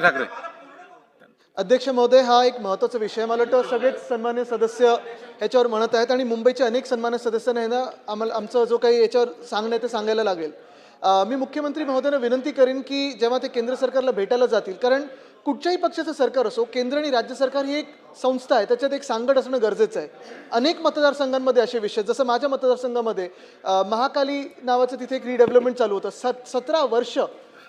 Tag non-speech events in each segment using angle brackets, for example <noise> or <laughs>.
ठाकरे. अध्यक्ष महोदय हा एक महत्त्वाचा विषय मला वाटतं सगळेच सन्मान्य सदस्य ह्याच्यावर म्हणत आहेत आणि मुंबईचे अनेक सन्मान्य सदस्यांना ना आम्हाला आमचं जो काही याच्यावर सांगणं आहे ते सांगायला लागेल. मी मुख्यमंत्री महोदयांना विनंती करेन की जेव्हा ते केंद्र सरकारला भेटायला जातील कारण कुठच्याही पक्षाचं सरकार असो केंद्र आणि राज्य सरकार ही एक संस्था आहे. त्याच्यात एक सांगड असणं गरजेचं आहे. अनेक मतदारसंघांमध्ये असे विषय जसं माझ्या मतदारसंघामध्ये महाकाली नावाचं तिथे एक रिडेव्हलपमेंट चालू होतं. सत सतरा वर्ष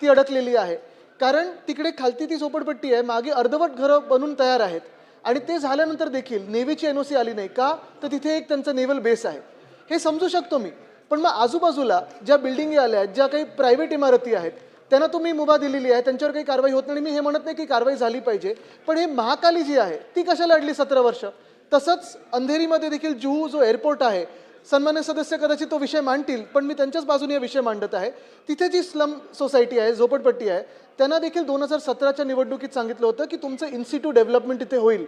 ती अडकलेली आहे. कारण तिकडे खालती ती झोपडपट्टी आहे मागे अर्धवट घरं बनून तयार आहेत. आणि ते झाल्यानंतर देखील नेव्हीची एन ओ सी आली नाही का तर तिथे एक त्यांचा नेव्हल बेस आहे. हे समजू शकतो मी. पण मग आजूबाजूला ज्या बिल्डिंगी आल्या आहेत ज्या काही प्रायव्हेट इमारती आहेत त्यांना तुम्ही मुभा दिलेली आहे त्यांच्यावर काही कारवाई होत नाही. मी हे म्हणत नाही की कारवाई झाली पाहिजे पण हे महाकाली जी आहे ती कशाला अडली सतरा वर्ष? तसंच अंधेरीमध्ये देखील जुहू जो एअरपोर्ट आहे सन्मान्य सदस्य कदाचित तो विषय मांडतील पण मी त्यांच्याच बाजूने हा विषय मांडत आहे. तिथे जी स्लम सोसायटी आहे झोपडपट्टी आहे त्यांना देखील दोन हजार सतराच्या निवडणुकीत सांगितलं होतं की तुमचं इन्स्टिट्यूट डेव्हलपमेंट इथे होईल.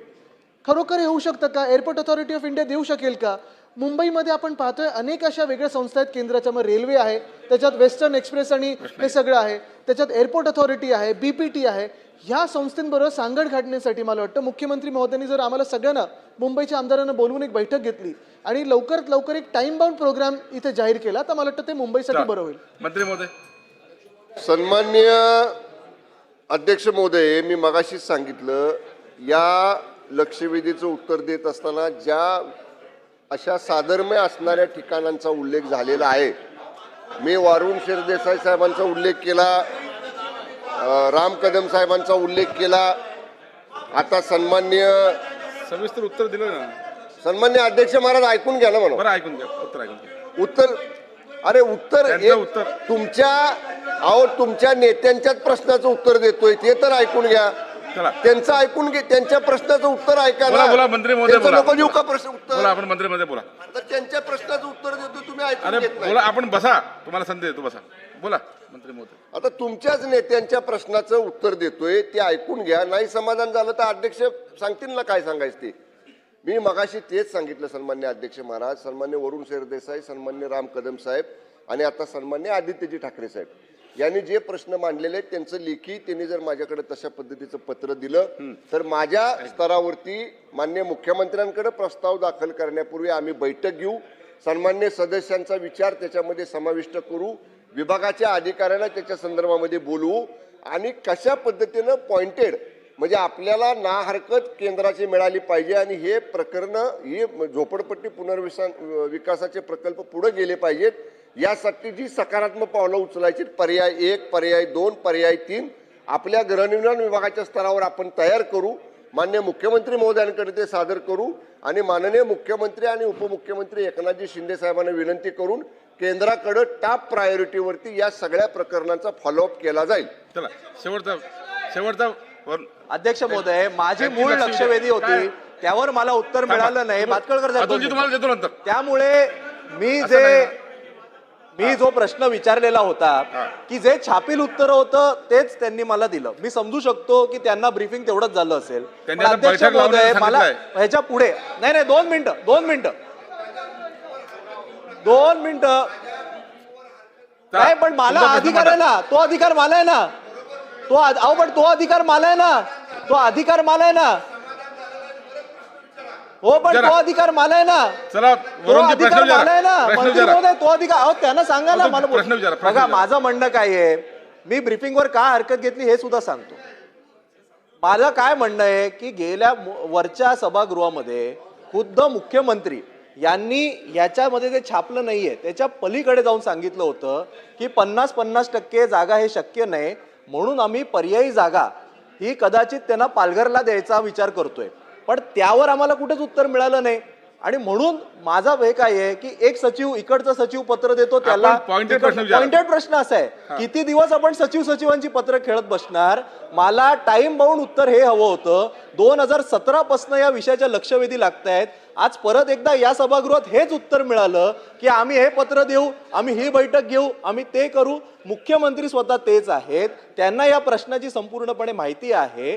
खरोखर होऊ शकतं का? एअरपोर्ट अथॉरिटी ऑफ इंडिया देऊ शकेल का? मुंबईमध्ये आपण पाहतोय अनेक अशा वेगळ्या संस्था आहेत. केंद्राच्या मग रेल्वे आहे. त्याच्यात वेस्टर्न एक्सप्रेस आणि हे सगळं आहे. त्याच्यात एअरपोर्ट अथॉरिटी आहे बीपीटी आहे. ह्या संस्थेंबरोबर सांगड घालण्यासाठी मला वाटतं मुख्यमंत्री महोदयांनी जर आम्हाला सगळ्यांना मुंबईच्या आमदारांना बोलवून एक बैठक घेतली आणि लवकरात लवकर एक टाइम बाउंड प्रोग्राम इथे जाहीर केला तर मला वाटतं ते मुंबईसाठी बरं होईल. मंत्री महोदय. सन्मान्य अध्यक्ष महोदय मी मगाशीच सांगितलं या लक्षवेधीचं उत्तर देत असताना ज्या अशा साधर्म्य असणाऱ्या ठिकाणांचा उल्लेख झालेला आहे मी वारुण शिरदेसाई साहेबांचा उल्लेख केला राम कदम साहेबांचा उल्लेख केला आता सन्मान्य सविस्तर उत्तर दिलं ना. सन्मान्य अध्यक्ष महाराज ऐकून घ्या ना म्हणून. ऐकून घ्या उत्तर ऐकून घ्या. उत्तर अरे उत्तर. तुमच्या अहो तुमच्या नेत्यांच्याच प्रश्नाचं उत्तर देतोय. ते तर ऐकून घ्या. त्यांचं ऐकून घे त्यांच्या प्रश्नाचं उत्तर ऐका बोला ना. बोला मंत्री महोदय बोला. नको देऊ का प्रश्न बोला उत्तर आपण मंत्री महोदय बोला. तर त्यांच्या प्रश्नाचं उत्तर देतो तुम्ही ऐकून अरे घेत नाही. बोला आपण बसा. तुम्हाला संधी देतो बसा. बोला मंत्री महोदय. आता तुमच्याच नेत्यांच्या प्रश्नाचं उत्तर देतोय ते ऐकून घ्या. नाही समाधान झालं तर अध्यक्ष सांगतील ना काय सांगायचं ते. मी मगाशी तेच सांगितलं सन्मान्य अध्यक्ष महाराज सन्मान्य वरुण सरदेसाई सन्मान्य राम कदम साहेब आणि आता सन्मान्य आदित्यजी ठाकरे साहेब. यांनी जे प्रश्न मांडलेले आहेत त्यांचं लेखी त्यांनी जर माझ्याकडे तशा पद्धतीचं पत्र दिलं तर माझ्या स्तरावरती मान्य मुख्यमंत्र्यांकडे प्रस्ताव दाखल करण्यापूर्वी आम्ही बैठक घेऊ सन्मान्य सदस्यांचा विचार त्याच्यामध्ये समाविष्ट करू विभागाच्या अधिकाऱ्यांना त्याच्या संदर्भामध्ये बोलवू आणि कशा पद्धतीनं पॉइंटेड म्हणजे आपल्याला ना हरकत केंद्राची मिळाली पाहिजे आणि हे प्रकरण ही झोपडपट्टी पुनर्विसा विकासाचे प्रकल्प पुढे गेले पाहिजेत. यासाठी जी सकारात्मक पावलं उचलायची पर्याय एक पर्याय दोन पर्याय तीन आपल्या गृहनिर्माण विभागाच्या स्तरावर आपण तयार करू. मान्य मुख्यमंत्री महोदयांकडे ते सादर करू आणि माननीय मुख्यमंत्री आणि उपमुख्यमंत्री एकनाथजी शिंदे साहेबांना विनंती करून केंद्राकडे टॉप प्रायोरिटीवरती या सगळ्या प्रकरणांचा फॉलोअप केला जाईल. चला शेवटचा शेवटचा अध्यक्ष महोदय माझी मूळ लक्ष लक्षवेधी? होती. त्यावर मला उत्तर मिळालं नाही. भातकळकर त्यामुळे मी जे मी जो प्रश्न विचारलेला होता की जे छापील उत्तर होतं तेच त्यांनी मला दिलं. मी समजू शकतो की त्यांना ब्रीफिंग तेवढंच झालं असेल. अध्यक्ष महोदय मला. ह्याच्या पुढे नाही नाही दोन मिनिटं दोन मिनिटं. दोन मिनिटं. नाही पण मला अधिकार आहे ना. तो अधिकार मला आहे ना. तो अहो पण तो अधिकार मला आहे ना. तो अधिकार मला आहे ना. हो पण. तो अधिकार मला आहे ना. चला तो वरुणजी प्रश्न अधिकार मला आहे विचारा ना. प्रश्न मंत्री विचारा. महोदय तो अधिकार अहो त्यांना सांगा ना मला प्रश्न बोल- विचारा, प्रश्न बघा विचारा. माझं म्हणणं काय आहे मी ब्रिफिंगवर का हरकत घेतली हे सुद्धा सांगतो. माझं काय म्हणणं आहे की गेल्या मु- वरच्या सभागृहामध्ये खुद्द मुख्यमंत्री यांनी याच्यामध्ये जे छापलं नाहीये त्याच्या पलीकडे जाऊन सांगितलं होतं की पन्नास पन्नास टक्के जागा हे शक्य नाही म्हणून आम्ही पर्यायी जागा ही कदाचित त्यांना पालघरला द्यायचा विचार करतोय. पण त्यावर आम्हाला कुठेच उत्तर मिळालं नाही. आणि म्हणून माझा हे काय आहे की एक सचिव इकडचं सचिव पत्र देतो त्याला pointed प्रश्न असा आहे. किती दिवस आपण सचिव सचिवांची पत्र खेळत बसणार? मला टाइम बाउंड उत्तर हे हवं होतं. दोन हजार सतरा पासन या विषयाच्या लक्षवेधी लागत आहेत आज परत एकदा या सभागृहात हेच उत्तर मिळालं की आम्ही हे पत्र देऊ आम्ही ही बैठक घेऊ आम्ही ते करू. मुख्यमंत्री स्वतः तेच आहेत. त्यांना या प्रश्नाची संपूर्णपणे माहिती आहे.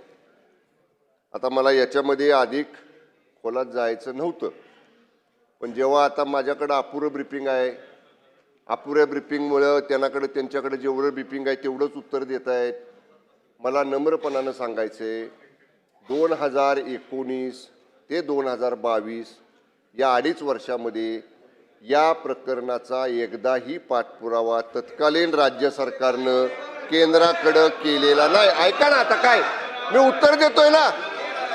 आता मला याच्यामध्ये अधिक खोलात जायचं नव्हतं. पण जेव्हा आता माझ्याकडं अपुरं ब्रिफिंग आहे अपुऱ्या ब्रिफिंगमुळं त्यांनाकडे त्यांच्याकडे जेवढं ब्रिफिंग आहे तेवढंच उत्तर देत आहेत. मला नम्रपणानं सांगायचे दोन हजार एकोणीस ते दोन हजार बावीस या अडीच वर्षामध्ये या प्रकरणाचा एकदाही पाठपुरावा तत्कालीन राज्य सरकारनं केंद्राकडं केलेला नाही. ऐका ना आता काय? मी उत्तर देतोय ना?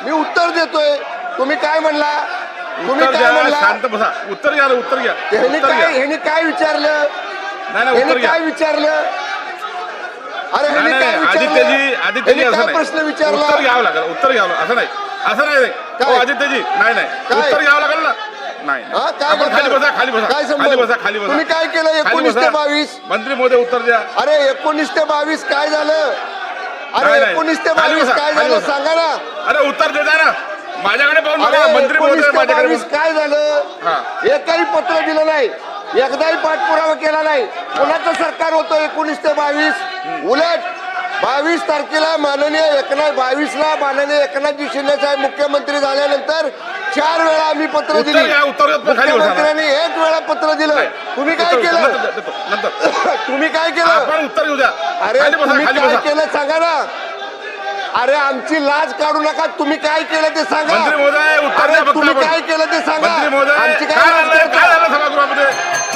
मी उत्तर देतोय. तुम्ही काय म्हणला? तुम्ही उत्तर काय म्हणला? शांत बसा. उत्तर घ्या रे, उत्तर घ्या ह्यानी उत्तर काय ह्यानी काय विचारलं? नाही नाही उत्तर ह्यानी घ्या काय विचारलं? अरे ह्यानी नाही काय नाही. आदित्यजी विचारलं? आदित्यजी ह्यानी असं काय प्रश्न नाही विचारला? उत्तर घ्यावं लागेल उत्तर घ्यावं लागेल. असं नाही. असं नाही. रे. काय? हो आदित्यजी नाही नाही. काय? उत्तर घ्यावं लागेल ना? नाही नाही. हा, काय आपण खाली? बसा खाली बसा. काय संबंध? खाली बसा खाली बसा. तुम्ही काय केलं? खाली 19 ते बसा. 22? मंत्री महोदय उत्तर द्या. अरे एकोणीस ते बावीस काय झालं? अरे नाही. एकोणीस ते खाली बावीस बसा, काय खाली झालं बसा. सांगा ना. अरे उत्तर देता ना. माझ्याकडे पाहून अरे एकोणीस ते माझ्याकडे बावीस काय झालं. एकही पत्र दिलं नाही. एकदाही पाठपुरावा केला नाही. कोणाचं सरकार होतं एकोणीस ते बावीस? उलट बावीस तारखेला माननीय एकनाथ बावीसला माननीय एकनाथजी शिंदे साहेब मुख्यमंत्री झाल्यानंतर चार वेळा आम्ही पत्र उत्तर दिली. घ्या, उत्तर घ्या, खाली. मुख्यमंत्र्यांनी एक वेळा पत्र दिलं. तुम्ही काय उत्तर- केलं? नंतर देतो, नंतर. <laughs> तुम्ही काय केलं? आपण उत्तर घेऊ द्या. अरे खाली बसा तुम्ही खाली काय बसा. केलं सांगा ना. अरे आमची लाज काढू नका. तुम्ही काय केलं ते सांगा. मंत्री महोदय उत्तर अरे द्या फक्त तुम्ही आपण. काय केलं ते सांगा. मंत्री महोदय आमची काय काय लाज झालं? काय करता? झालं सभागृहामध्ये?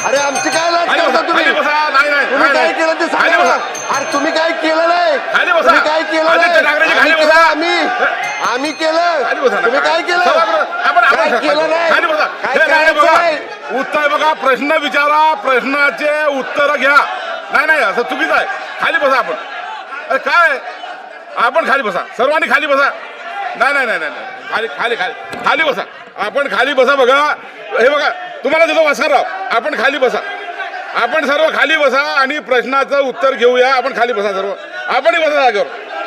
अरे आमची काय लाज खाली करता बसा तुम्ही? खाली बसा. नाही नाही तुम्ही नाही, काय नाही. केलं ते खाली सांगा. बसा. अरे तुम्ही काय केलं नाही? खाली बसा. तुम्ही काय केलं आदित्य नाही? ठाकरेजी, आम्ही खाली केलं, बसा. आम्ही. आम्ही केलं. खाली बसा ना. तुम्ही काय केलं? आपण आपण काय खाली केलं. नाही? खाली बसा. काय हे नाही करायचं बघा. नाही? उत्तर बघा प्रश्न विचारा प्रश्नाचे उत्तर घ्या. नाही नाही असं चुकीचं आहे. खाली बसा आपण. अरे काय? आपण खाली बसा. सर्वांनी खाली बसा. नाही नाही नाही नाही नाही. खाली खाली खाली. खाली बसा. आपण खाली बसा बघा. हे बघा तुम्हाला देतो भास्करराव आपण खाली बसा. आपण सर्व खाली बसा आणि प्रश्नाचं उत्तर घेऊया. आपण खाली बसा सर्व. आपणही बसा जागेवर.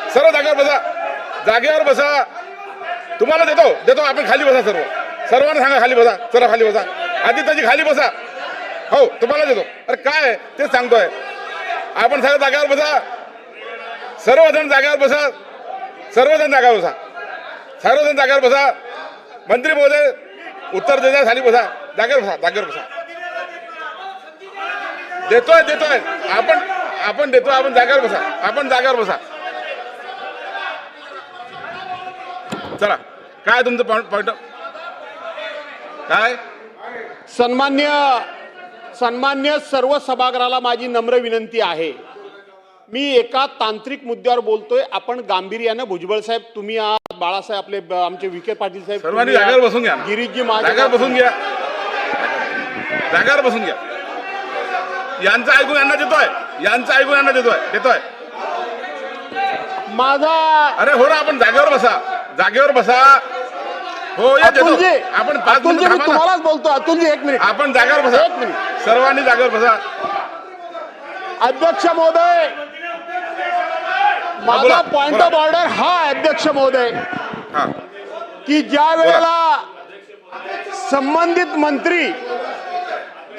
सर्व जागेवर बसा. जागेवर बसा. तुम्हाला देतो. देतो. आपण खाली बसा सर्व. सर्वांना सांगा खाली बसा. चला खाली बसा. आदित्यजी खाली बसा. हो तुम्हाला देतो. अरे काय? आहे? तेच सांगतोय. आपण सर्व जागेवर बसा. सर्वजण जागेवर बसा. सर्वजण जागेवर बसा. सर्वजण जागेवर बसा. मंत्री महोदय उत्तर देता खाली बसा. जागेवर बसा जागेवर बसा. देतोय देतोय. आपण आपण देतोय आपण जागेवर बसा. आपण जागेवर बसा. चला काय तुमचं पॉईंट काय? सन्मान्य सन्मान्य सर्व सभागृहाला माझी नम्र विनंती आहे. मी एका तांत्रिक मुद्द्यावर बोलतोय. आपण गांभीर्यानं भुजबळ साहेब तुम्ही आहात बाळासाहेब आपले आमचे विखे पाटील साहेब बसून घ्या. गिरीशजी माझे जागेवर बसून घ्या. जागेवर बसून घ्या. यांचं ऐकून यांना देतोय. यांचं ऐकून यांना देतोय. देतोय. माझा अरे हो ना आपण जागेवर बसा. जागेवर बसा. हो या देतो अतुलजी आपण पाच अतुलजी मिनिटं मी थांबा ना. तुम्हालाच बोलतो. अतुलजी एक मिनिट. आपण जागेवर एक बसा मिनिट. सर्वांनी जागेवर बसा. अध्यक्ष महोदय बोला, माझा पॉइंट बोला. ऑफ ऑर्डर हा आहे, अध्यक्ष महोदय. हा. की ज्या वेळेला संबंधित मंत्री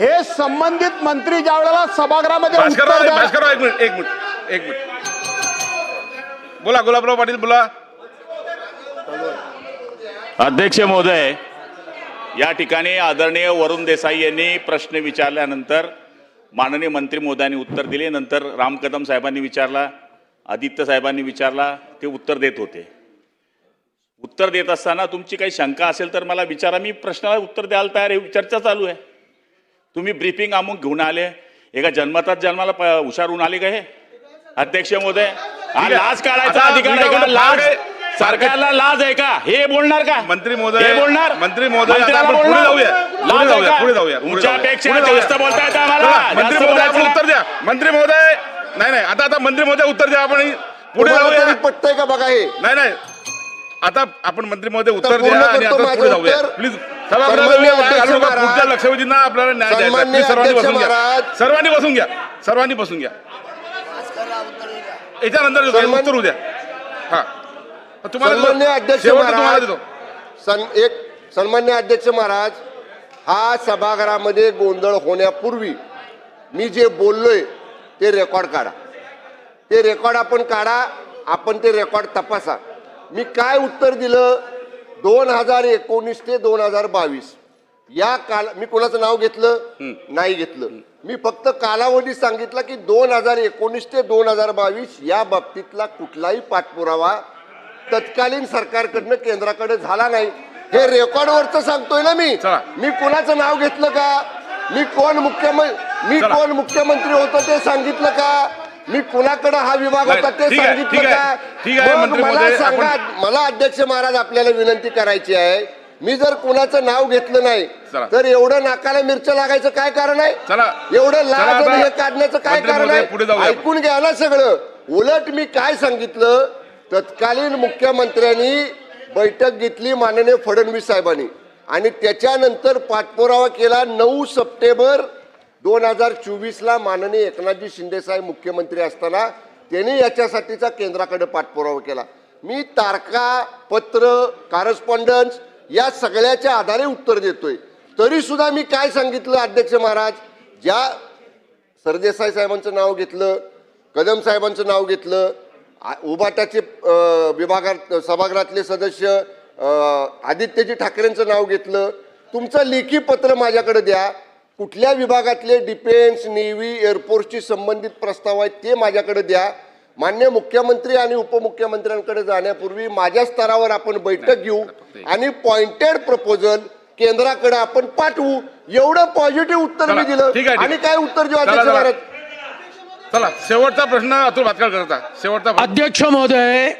हे संबंधित मंत्री ज्या वेळेला सभागृहामध्ये भास्करराव एक मिनिट एक मिनिट एक मिनिट. बोला गुलाबराव पाटील बोला. अध्यक्ष महोदय या ठिकाणी आदरणीय वरुण देसाई यांनी प्रश्न विचारल्यानंतर माननीय मंत्री महोदयांनी उत्तर दिले. नंतर राम कदम साहेबांनी विचारला आदित्य साहेबांनी विचारला ते उत्तर देत होते. उत्तर देत असताना तुमची काही शंका असेल तर मला विचारा. मी प्रश्नाला उत्तर द्यायला तयार आहे. चर्चा चालू आहे. तुम्ही ब्रीफिंग अमुक घेऊन आले एका जन्मतात जन्माला प- हुशार होऊन आले का हे अध्यक्ष महोदय हा आहे. लाज काढायचा आता अधिकार आहे का लाज. सरकारला लाज आहे का हे बोलणार का मंत्री महोदय- हे बोलणार मंत्री महोदय, आता मंत्र्याला आपण पुढे बोलणार? जाऊया. पुढे लाज आहे जाऊया, का? पुढे जाऊया, पुढे तुमच्यापेक्षा जाऊया. पुढे जास्त जाऊया. बोलता येतं चला, आम्हाला मंत्री जास्त महोदय आपण बोलायचं उत्तर द्या मंत्री महोदय नाही नाही आता आता मंत्री महोदय उत्तर द्या आपण पुढे तुम्हाला जाऊया तरी पटतंय का बघा हे नाही नाही आता आपण मंत्री महोदय उत्तर पूर्ण द्या आणि करतो आता माझं पुढे जाऊया उत्तर. प्लीज पुढच्या लक्षवेधींना आपल्याला न्याय द्यायचा. सर्वांनी बसून घ्या. सर्वांनी बसून घ्या. सर्वांनी बसून घ्या. याच्यानंतर उत्तर उद्या हा. तुम्हाला अध्यक्ष तुम्हाला महाराज देतो. सन एक सन्मान्य अध्यक्ष महाराज हा सभागृहामध्ये गोंधळ होण्यापूर्वी मी जे बोललोय ते रेकॉर्ड काढा. ते रेकॉर्ड आपण काढा आपण ते रेकॉर्ड तपासा. मी काय उत्तर दिलं? दोन हजार एकोणीस ते दोन हजार बावीस. या काल मी कोणाचं नाव घेतलं? नाही घेतलं. मी फक्त कालावधी सांगितला की दोन हजार एकोणीस ते दोन हजार बावीस या बाबतीतला कुठलाही पाठपुरावा तत्कालीन सरकारकडनं केंद्राकडे झाला नाही. हे रेकॉर्डवरच सांगतोय ना मी. मी कोणाचं नाव घेतलं का? मी कोण मुख्यमंत्री मी. कोण मुख्यमंत्री होतो ते सांगितलं का? मी कुणाकडे हा विभाग होता ते ठीक आहे, सांगितलं ठीक आहे. का ठीक आहे, मग मंत्री मला महोदय, सांगा आपण- मला अध्यक्ष महाराज आपल्याला विनंती करायची आहे मी जर कुणाचं नाव घेतलं नाही चला. तर एवढं नाकाला मिरच्या लागायचं काय कारण आहे. एवढं चला लाज आता आणि हे काढण्याचं काय मंत्री कारण महोदय, पुढे आहे जाऊया. ऐकून घ्या ना सगळं उलट मी काय सांगितलं तत्कालीन मुख्यमंत्र्यांनी बैठक घेतली माननीय फडणवीस साहेबांनी आणि त्याच्यानंतर पाठपुरावा केला नऊ सप्टेंबर दोन हजार चोवीसला माननीय एकनाथजी शिंदेसाहेब मुख्यमंत्री असताना त्यांनी याच्यासाठीचा केंद्राकडे पाठपुरावा केला. मी तारखा पत्र कारस्पॉन्डन्स या सगळ्याच्या आधारे उत्तर देतोय. तरीसुद्धा मी काय सांगितलं अध्यक्ष महाराज? ज्या सरदेसाई साहेबांचं नाव घेतलं कदम साहेबांचं नाव घेतलं आ- उबाटाचे विभागात सभागृहातले सदस्य आदित्यजी ठाकरेंचं नाव घेतलं. तुमचं लेखी पत्र माझ्याकडे द्या. कुठल्या विभागातले डिफेन्स नेव्ही एअरफोर्सशी संबंधित प्रस्ताव आहेत ते माझ्याकडे द्या मान्य मुख्यमंत्री आणि उपमुख्यमंत्र्यांकडे जाण्यापूर्वी माझ्या स्तरावर आपण बैठक घेऊ आणि पॉइंटेड प्रपोजल केंद्राकडे आपण पाठवू एवढं पॉझिटिव्ह उत्तर मी दिलं आणि. काय उत्तर देऊ अध्यक्ष चला. महाराज चला शेवटचा प्रश्न अतुल भातकर करता शेवटचा प्रश्न. अध्यक्ष महोदय